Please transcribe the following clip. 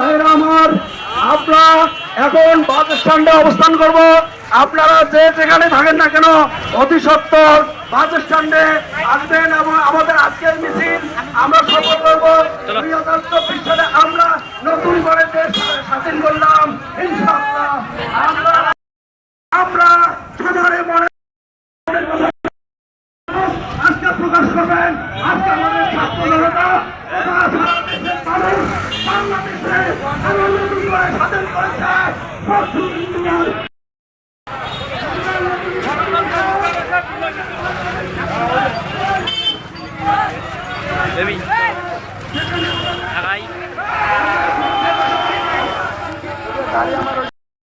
ভাইরা আমরা এখন বাস স্ট্যান্ডে অবস্থান করব। আপনারা যে যেখানে থাকেন না কেন অতি সত্তর বাস স্ট্যান্ডে আসবেন এবং আমাদের আজকের মিছিল আমরা সফল করব। আমরা নতুন করে দেশ স্বাধীন করলাম। আমরা আমরা মনে আজকে প্রকাশ করবেন আজকে আমাদের ছাত্র জনতা বাংলাদেশে স্বাধীন করেছে Baby.